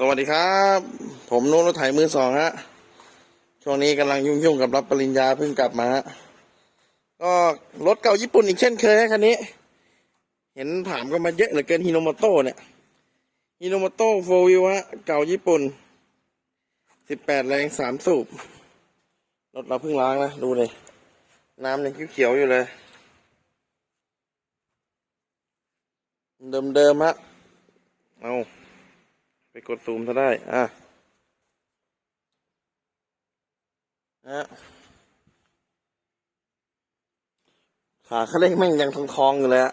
สวัสดีครับ ผมนุ่นรถไถมือสองฮะ ช่วงนี้กำลังยุ่งๆกับรับปริญญาเพิ่งกลับมาฮะ ก็รถเก่าญี่ปุ่นอีกเช่นเคยฮะคันนี้ เห็นถามกันมาเยอะเหลือเกินฮิโนโมโตเนี่ยฮิโนโมโตโฟวิวฮะ เก่าญี่ปุ่นสิบแปดแรงสามสูบ รถเราเพิ่งล้างนะ ดูเลยน้ำยังเขียวๆอยู่เลย เดิมๆฮะ เอา กดซูมซะได้ อะนะขาเขาเร่งแม่งยังทองทองอยู่เลยอะ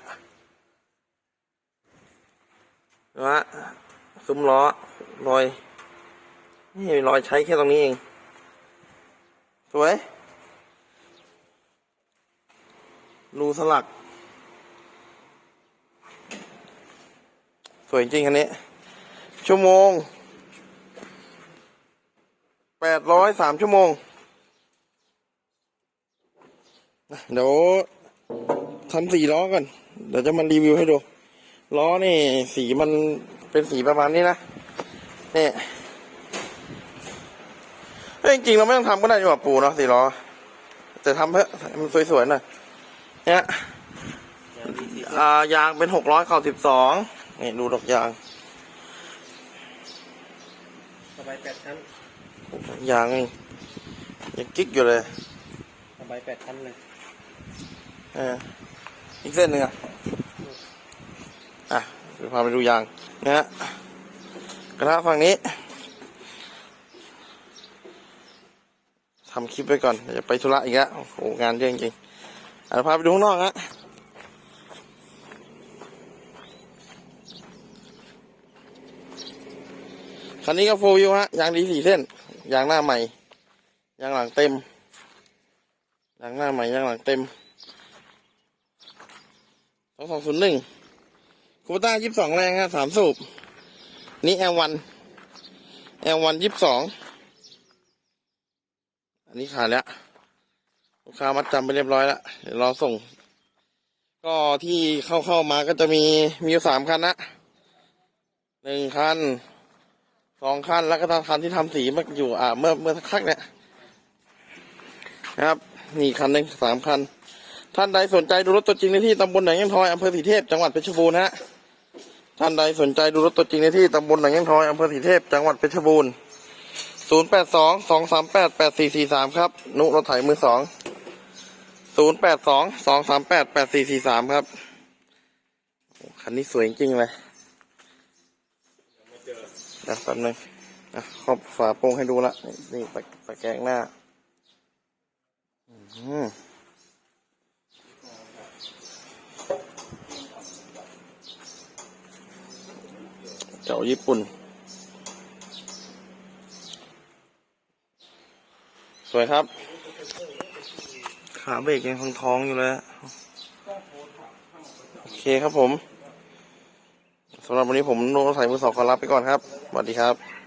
นะซุ้มล้อรอย นี่รอยใช้แค่ตรงนี้เอง สวย รูสลัก สวยจริงคันนี้ ชั่วโมงแปดร้อยสามชั่วโมง เดี๋ยวทำสีล้อก่อน เดี๋ยวจะมารีวิวให้ดู ล้อนี่สีมันเป็นสีประมาณนี้นะนี่ยจริงๆเราไม่ต้องทำก็ได้ดีกว่าปูเนาะสีล้อแต่ทำเพื่อมันสวยๆหน่อยเนี่ยยางเป็นหกร้อยเข่าสิบสองนี่ดูดอกยาง บายแปดชั้นยางนี่ยังกิ๊กอยู่เลยสบายแปดชั้นเลยเอออีกเส้นหนึ่งอะอะเดี๋ยวพาไปดูยางนะฮะกระทะฝั่งนี้ทำคลิปไว้ก่อนเดี๋ยวจะไปธุระอีกแล้วโอ้โหงานเยอะจริงๆอะเดี๋ยวพาไปดูข้างนอกฮะ คันนี้ก็โฟวิวฮะยางดีสี่เส้นยางหน้าใหม่ยางหลังเต็มยางหน้าใหม่ยางหลังเต็มสองสองศูนย์หนึ่งคูปต้ายี่สิบสองแรงฮะสามสูบนี่แอลวันแอลวันยี่สิบสองอันนี้ขายแล้วลูกค้ามัดจำไปเรียบร้อยแล้วเดี๋ยวรอส่ง ก็ที่เข้าเข้ามาก็จะมีมีอยู่สามคันนะหนึ่งคัน สองคันแล้วก็คันที่ทำสีมาอยู่อ่าเมื่อเมื่อสักพักเนี่ยนะครับ นี่คันหนึ่งสามคัน ท่านใดสนใจดูรถตัวจริงในที่ตำบลหนองยังทอยอำเภอสีเทพจังหวัดเพชรบูรณ์ฮะท่านใดสนใจดูรถตัวจริงในที่ตำบลหนองยังทอยอำเภอสีเทพจังหวัดเพชรบูรณ์ศูนย์แปดสองสองสามแปดแปดสี่สี่สามครับ นุรถไถมือสองศูนย์แปดสองสองสามแปดแปดสี่สี่สามครับคันนี้สวยจริงเลย เดี๋ยวแป๊บนึงอะขอบฝาโปรงให้ดูละนี่นี่ตะตะแกรงหน้าอืมเจ้าญี่ปุ่น สวยครับ ขาเบรกยังทองทองๆอยู่เลย โอเคครับผม สำหรับวันนี้ผมโนใส่มือสองขอลาไปก่อนครับสวัสดีครับ